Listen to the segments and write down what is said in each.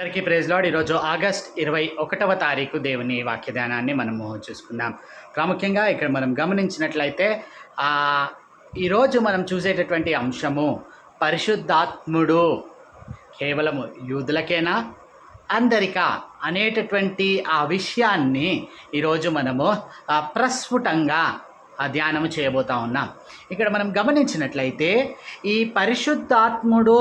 అందరికీ ప్రేజ్లాడ్ ఈరోజు ఆగస్ట్ ఇరవై ఒకటవ తారీఖు దేవుని వాక్యధ్యానాన్ని మనము చూసుకుందాం. ప్రాముఖ్యంగా ఇక్కడ మనం గమనించినట్లయితే ఈరోజు మనం చూసేటటువంటి అంశము పరిశుద్ధాత్ముడు కేవలము యూదులకేనా? అందరికా? అనేటటువంటి ఆ విషయాన్ని ఈరోజు మనము ప్రస్ఫుటంగా ధ్యానము చేయబోతా ఉన్నాం. ఇక్కడ మనం గమనించినట్లయితే ఈ పరిశుద్ధాత్ముడు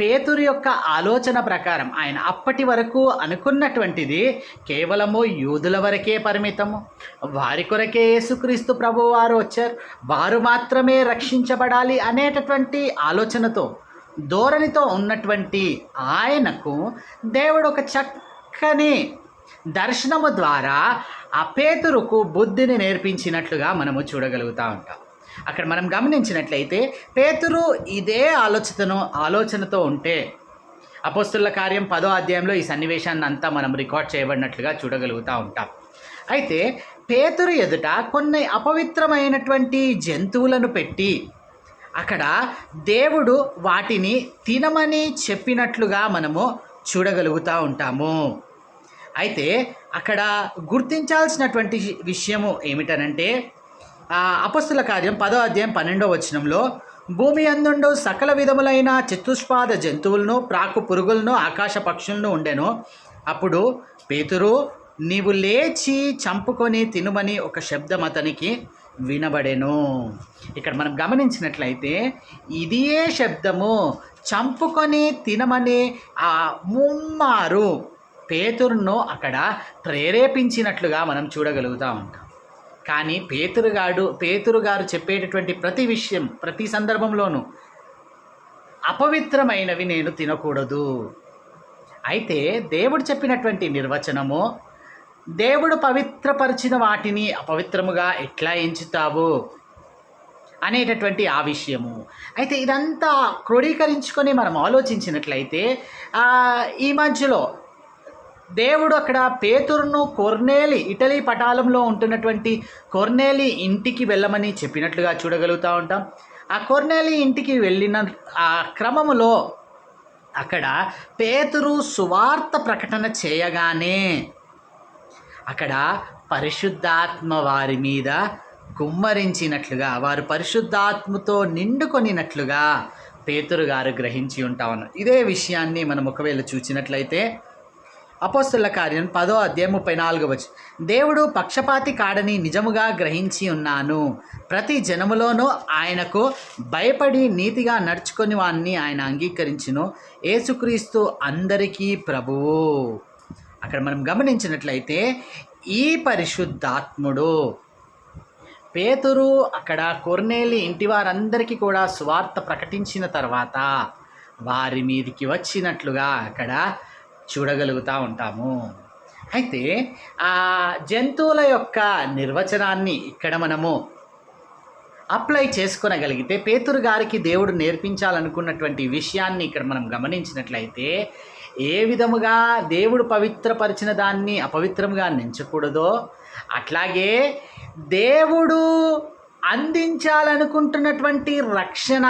పేతురు యొక్క ఆలోచన ప్రకారం ఆయన అప్పటి వరకు అనుకున్నటువంటిది కేవలము యూదుల వరకే పరిమితము. వారి కొరకే యేసుక్రీస్తు ప్రభు వారు వచ్చారు. వారు మాత్రమే రక్షించబడాలి అనేటటువంటి ఆలోచనతో ధోరణితో ఉన్నటువంటి ఆయనకు దేవుడు ఒక చక్కని దర్శనము ద్వారా ఆ పేతురుకు బుద్ధిని నేర్పించినట్లుగా మనము చూడగలుగుతూ ఉంటాం. అక్కడ మనం గమనించినట్లయితే పేతురు ఇదే ఆలోచనను ఆలోచనతో ఉంటే అపోస్తుల కార్యం పదో అధ్యాయంలో ఈ సన్నివేశాన్ని అంతా మనం రికార్డ్ చేయబడినట్లుగా చూడగలుగుతూ ఉంటాం. అయితే పేతురు ఎదుట కొన్ని అపవిత్రమైనటువంటి జంతువులను పెట్టి అక్కడ దేవుడు వాటిని తినమని చెప్పినట్లుగా మనము చూడగలుగుతూ ఉంటాము. అయితే అక్కడ గుర్తించాల్సినటువంటి విషయము ఏమిటనంటే అపస్తుల కార్యం పదో అధ్యాయం పన్నెండో వచనంలో భూమి అందుండు సకల విధములైన చతుష్పాద జంతువులను ప్రాకు పురుగులను ఆకాశ పక్షులను ఉండెను. అప్పుడు పేతురు నీవు లేచి చంపుకొని తినుమని ఒక శబ్దం అతనికి వినబడెను. ఇక్కడ మనం గమనించినట్లయితే ఇదే శబ్దము. చంపుకొని తినమని ఆ ముమ్మారు పేతురును అక్కడ ప్రేరేపించినట్లుగా మనం చూడగలుగుతూ ఉంటాం. కానీ పేతురుగాడు పేతురు గారు చెప్పేటటువంటి ప్రతి విషయం ప్రతి సందర్భంలోనూ అపవిత్రమైనవి నేను తినకూడదు. అయితే దేవుడు చెప్పినటువంటి నిర్వచనము దేవుడు పవిత్రపరిచిన వాటిని అపవిత్రముగా ఎట్లా ఎంచుతావు అనేటటువంటి ఆ విషయము. అయితే ఇదంతా క్రోడీకరించుకొని మనం ఆలోచించినట్లయితే ఈ మధ్యలో దేవుడు అక్కడ పేతురును కొర్నేలి ఇటలీ పటాలంలో ఉంటున్నటువంటి కొర్నేలి ఇంటికి వెళ్ళమని చెప్పినట్లుగా చూడగలుగుతూ ఉంటాం. ఆ కొర్నేలి ఇంటికి వెళ్ళిన ఆ క్రమములో అక్కడ పేతురు సువార్త ప్రకటన చేయగానే అక్కడ పరిశుద్ధాత్మ వారి మీద కుమ్మరించినట్లుగా వారు పరిశుద్ధాత్మతో నిండుకొనినట్లుగా పేతురు గారు గ్రహించి ఉంటామన్నారు ఇదే విషయాన్ని మనం ఒకవేళ చూసినట్లయితే అపోస్తుల కార్యం పదో అధ్యాయం ముప్పై నాలుగు వచ్చి దేవుడు పక్షపాతి కాడని నిజముగా గ్రహించి ఉన్నాను. ప్రతి జనములోనూ ఆయనకు భయపడి నీతిగా నడుచుకొని వాణ్ణి ఆయన అంగీకరించును. ఏసుక్రీస్తు అందరికీ ప్రభువు. అక్కడ మనం గమనించినట్లయితే ఈ పరిశుద్ధాత్ముడు పేతురు అక్కడ కొర్నేలి ఇంటి వారందరికీ కూడా సువార్త ప్రకటించిన తర్వాత వారి మీదికి వచ్చినట్లుగా అక్కడ చూడగలుగుతూ ఉంటాము. అయితే ఆ జంతువుల యొక్క నిర్వచనాన్ని ఇక్కడ మనము అప్లై చేసుకునగలిగితే పేతురు గారికి దేవుడు నేర్పించాలనుకున్నటువంటి విషయాన్ని ఇక్కడ మనం గమనించినట్లయితే ఏ విధముగా దేవుడు పవిత్రపరిచిన దాన్ని అపవిత్రంగా నించకూడదో అట్లాగే దేవుడు అందించాలనుకుంటున్నటువంటి రక్షణ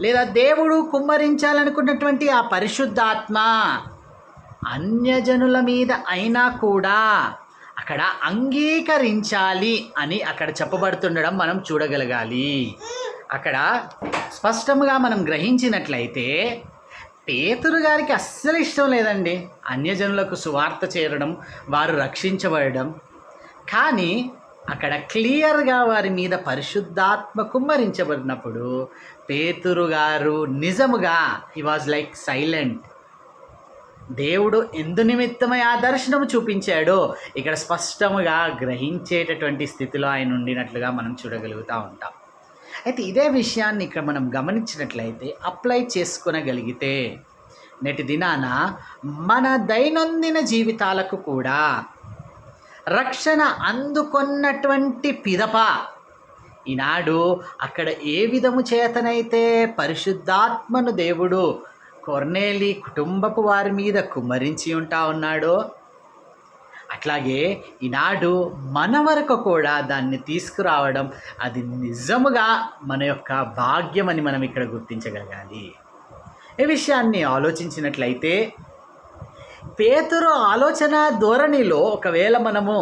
లేదా దేవుడు కుమ్మరించాలనుకున్నటువంటి ఆ పరిశుద్ధాత్మ అన్యజనుల మీద అయినా కూడా అక్కడ అంగీకరించాలి అని అక్కడ చెప్పబడుతుండడం మనం చూడగలగాలి. అక్కడ స్పష్టంగా మనం గ్రహించినట్లయితే పేతురు గారికి అస్సలు ఇష్టం లేదండి అన్యజనులకు సువార్త చేరడం వారు రక్షించబడడం. కానీ అక్కడ క్లియర్గా వారి మీద పరిశుద్ధాత్మ కుమ్మరించబడినప్పుడు పేతురు గారు నిజముగా హీ వాజ్ లైక్ సైలెంట్ దేవుడు ఎందు నిమిత్తమై ఆ దర్శనము చూపించాడో ఇక్కడ స్పష్టముగా గ్రహించేటటువంటి స్థితిలో ఆయన ఉండినట్లుగా మనం చూడగలుగుతూ ఉంటాం. అయితే ఇదే విషయాన్ని ఇక్కడ మనం గమనించినట్లయితే అప్లై చేసుకునగలిగితే నేటి దినాన మన దైనందిన జీవితాలకు కూడా రక్షణ అందుకున్నటువంటి పిదప ఈనాడు అక్కడ ఏ విధము చేతనైతే పరిశుద్ధాత్మను దేవుడు కొర్నేలి కుటుంబపు వారి మీద కుమ్మరించి ఉంటా ఉన్నాడో? అట్లాగే ఈనాడు మన వరకు కూడా దాన్ని తీసుకురావడం అది నిజముగా మన యొక్క భాగ్యం అని మనం ఇక్కడ గుర్తించగలగాలి. ఈ విషయాన్ని ఆలోచించినట్లయితే పేతురు ఆలోచన ధోరణిలో ఒకవేళ మనము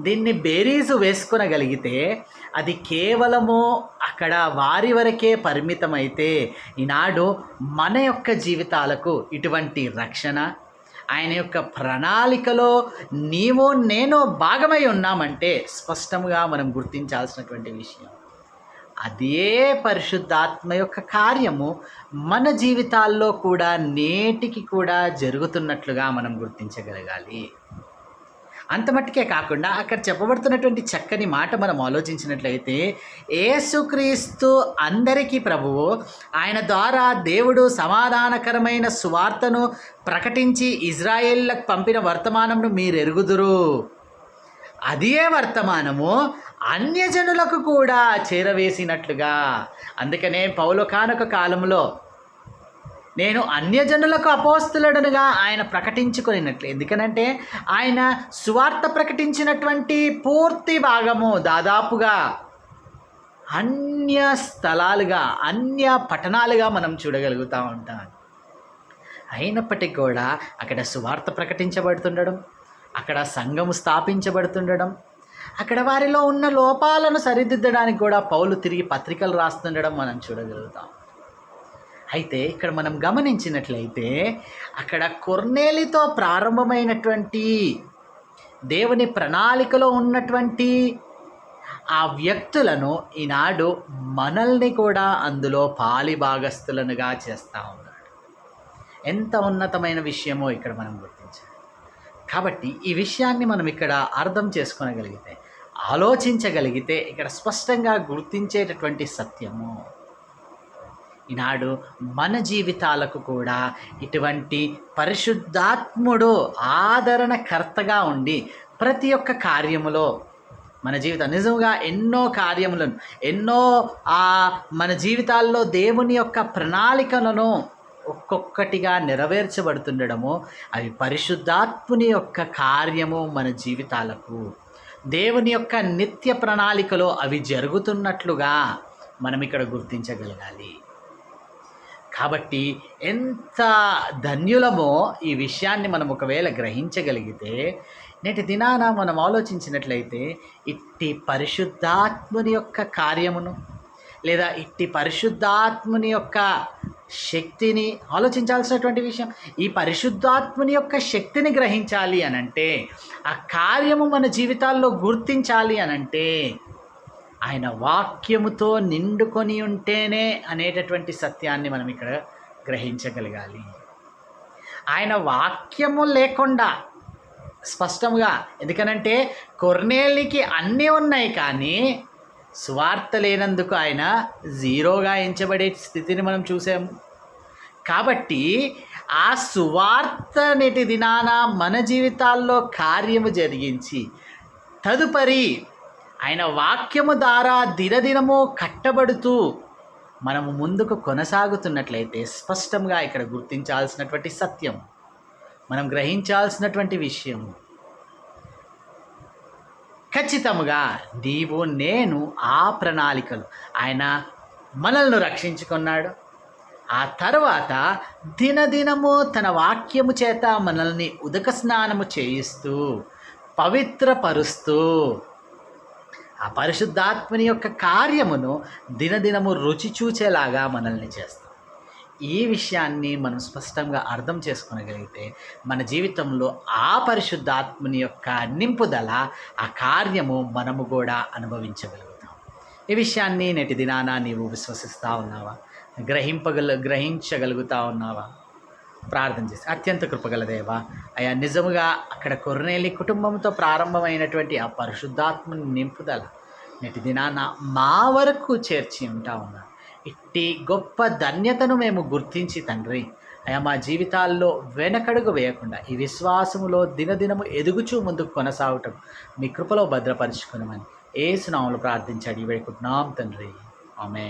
దీన్ని బేరీజు వేసుకునగలిగితే అది కేవలము అక్కడ వారి వరకే పరిమితమైతే ఈనాడు మన యొక్క జీవితాలకు ఇటువంటి రక్షణ ఆయన యొక్క ప్రణాళికలో నీవు నేను భాగమై ఉన్నామంటే స్పష్టంగా మనం గుర్తించాల్సినటువంటి విషయం. అదే పరిశుద్ధాత్మ యొక్క కార్యము మన జీవితాల్లో కూడా నేటికి కూడా జరుగుతున్నట్లుగా మనం గుర్తించగలగాలి. అంత మట్టుకే కాకుండా అక్కడ చెప్పబడుతున్నటువంటి చక్కని మాట మనం ఆలోచించినట్లయితే ఏసుక్రీస్తు అందరికీ ప్రభువు ఆయన ద్వారా దేవుడు సమాధానకరమైన సువార్తను ప్రకటించి ఇజ్రాయేళ్ళకు పంపిన వర్తమానంను మీరు ఎరుగుదురు అదే వర్తమానము అన్యజనులకు కూడా చేరవేసినట్లుగా. అందుకనే పౌలకానక కాలంలో నేను అన్యజనులకు అపోస్తులడనుగా ఆయన ప్రకటించుకునినట్లు. ఎందుకనంటే ఆయన సువార్త ప్రకటించినటువంటి పూర్తి భాగము దాదాపుగా అన్య స్థలాలుగా అన్య పట్టణాలుగా మనం చూడగలుగుతూ ఉంటాం. అయినప్పటికీ కూడా అక్కడ సువార్త ప్రకటించబడుతుండడం అక్కడ సంఘము స్థాపించబడుతుండడం అక్కడ వారిలో ఉన్న లోపాలను సరిదిద్దడానికి కూడా పౌలు తిరిగి పత్రికలు రాస్తుండడం మనం చూడగలుగుతాం. అయితే ఇక్కడ మనం గమనించినట్లయితే అక్కడ కొర్నేలితో ప్రారంభమైనటువంటి దేవుని ప్రణాళికలో ఉన్నటువంటి ఆ వ్యక్తులను ఈనాడు మనల్ని కూడా అందులో పాలి భాగస్థులనుగా చేస్తూ ఉన్నాడు. ఎంత ఉన్నతమైన విషయమో ఇక్కడ మనం గుర్తించాలి. కాబట్టి ఈ విషయాన్ని మనం ఇక్కడ అర్థం చేసుకోగలిగితే ఆలోచించగలిగితే ఇక్కడ స్పష్టంగా గుర్తించేటటువంటి సత్యము. ఈనాడు మన జీవితాలకు కూడా ఇటువంటి పరిశుద్ధాత్ముడు ఆదరణకర్తగా ఉండి ప్రతి ఒక్క కార్యములో మన జీవితం నిజంగా ఎన్నో కార్యములను ఎన్నో ఆ మన జీవితాల్లో దేవుని యొక్క ప్రణాళికలను ఒక్కొక్కటిగా నెరవేర్చబడుతుండడము అవి పరిశుద్ధాత్ముని యొక్క కార్యము మన జీవితాలకు. దేవుని యొక్క నిత్య ప్రణాళికలో అవి జరుగుతున్నట్లుగా మనం ఇక్కడ గుర్తించగలగాలి. కాబట్టి ఎంత ధన్యులమో ఈ విషయాన్ని మనం ఒకవేళ గ్రహించగలిగితే నేటి దినాన మనం ఆలోచించినట్లయితే ఇట్టి పరిశుద్ధాత్ముని యొక్క కార్యమును లేదా ఇట్టి పరిశుద్ధాత్ముని యొక్క శక్తిని ఆలోచించాల్సినటువంటి విషయం. ఈ పరిశుద్ధాత్ముని యొక్క శక్తిని గ్రహించాలి అనంటే ఆ కార్యము మన జీవితాల్లో గుర్తించాలి అనంటే ఆయన వాక్యముతో నిండుకొని ఉంటేనే అనేటటువంటి సత్యాన్ని మనం ఇక్కడ గ్రహించగలగాలి. ఆయన వాక్యము లేకుండా స్పష్టంగా ఎందుకనంటే కొర్నేలికి అన్నీ ఉన్నాయి కానీ స్వార్థ లేనందుకు ఆయన జీరోగా ఎంచబడే స్థితిని మనం చూసాము. కాబట్టి ఆ సువార్త నేటి దినాన మన జీవితాల్లో కార్యము జరిగించి తదుపరి ఆయన వాక్యము ద్వారా దినదినము కట్టబడుతూ మనము ముందుకు కొనసాగుతున్నట్లయితే స్పష్టంగా ఇక్కడ గుర్తించాల్సినటువంటి సత్యం మనం గ్రహించాల్సినటువంటి విషయం ఖచ్చితముగా నీవు నేను ఆ ప్రణాళికలు ఆయన మనల్ని రక్షించుకున్నాడు. ఆ తర్వాత దినదినము తన వాక్యము చేత మనల్ని ఉదక స్నానము చేయిస్తూ పవిత్రపరుస్తూ ఆ పరిశుద్ధాత్మని యొక్క కార్యమును దినదినము రుచి చూచేలాగా మనల్ని చేస్తాం. ఈ విషయాన్ని మనం స్పష్టంగా అర్థం చేసుకోగలిగితే మన జీవితంలో ఆ పరిశుద్ధాత్మని యొక్క నింపుదల ఆ కార్యము మనము కూడా అనుభవించగలుగుతాం. ఈ విషయాన్ని నేటి దినాన నీవు విశ్వసిస్తూ ఉన్నావా? గ్రహింపగల గ్రహించగలుగుతా ఉన్నావా? ప్రార్థన చేసి అత్యంత కృపగల దేవ అయా నిజముగా అక్కడ కొర్నేలి కుటుంబంతో ప్రారంభమైనటువంటి ఆ పరిశుద్ధాత్మని నింపుదల నేటి దినాన మా వరకు చేర్చి ఉంటా ఉన్నా ఇట్టి గొప్ప ధన్యతను మేము గుర్తించి తండ్రి అయా మా జీవితాల్లో వెనకడుగు వేయకుండా ఈ విశ్వాసములో దినదినము ఎదుగుచూ ముందుకు కొనసాగటం మీ కృపలో భద్రపరుచుకునమని ఏ సునాములు ప్రార్థించాడు వేడుకుంటున్నాం తండ్రి. ఆమె